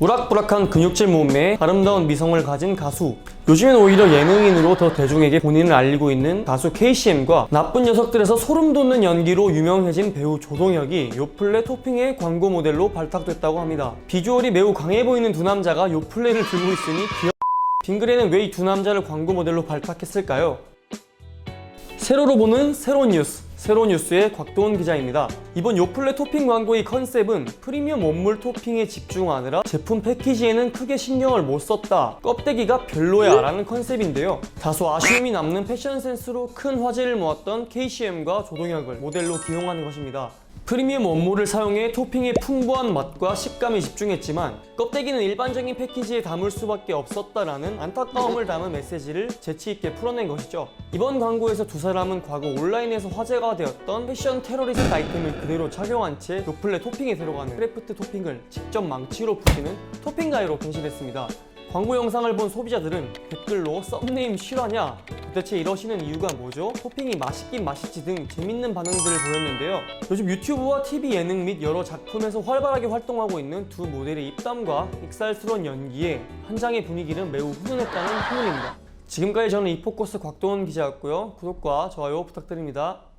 우락부락한 근육질 몸매에 아름다운 미성을 가진 가수 요즘엔 오히려 예능인으로 더 대중에게 본인을 알리고 있는 가수 KCM과 나쁜 녀석들에서 소름 돋는 연기로 유명해진 배우 조동혁이 요플레 토핑의 광고 모델로 발탁됐다고 합니다 비주얼이 매우 강해 보이는 두 남자가 요플레를 들고 있으니 귀여 빙글에는 왜 이 두 남자를 광고 모델로 발탁했을까요? 세로로 보는 새로운 뉴스, 새로운 뉴스의 곽도원 기자입니다. 이번 요플레 토핑 광고의 컨셉은 프리미엄 원물 토핑에 집중하느라 제품 패키지에는 크게 신경을 못 썼다. 껍데기가 별로야 라는 컨셉인데요. 다소 아쉬움이 남는 패션 센스로 큰 화제를 모았던 KCM과 조동혁을 모델로 기용하는 것입니다. 프리미엄 원물을 사용해 토핑의 풍부한 맛과 식감에 집중했지만 껍데기는 일반적인 패키지에 담을 수밖에 없었다라는 안타까움을 담은 메시지를 재치있게 풀어낸 것이죠. 이번 광고에서 두 사람은 과거 온라인에서 화제가 되었던 패션 테러리스트 아이템을 그대로 착용한 채 요플레 토핑에 들어가는 크래프트 토핑을 직접 망치로 부시는 토핑 가이로 변신했습니다. 광고 영상을 본 소비자들은 댓글로 썸네임 실화냐? 도대체 이러시는 이유가 뭐죠? 토핑이 맛있긴 맛있지 등 재밌는 반응들을 보였는데요. 요즘 유튜브와 TV 예능 및 여러 작품에서 활발하게 활동하고 있는 두 모델의 입담과 익살스러운 연기에 현장의 분위기는 매우 훈훈했다는 후문입니다. 지금까지 저는 이포커스 곽도원 기자였고요. 구독과 좋아요 부탁드립니다.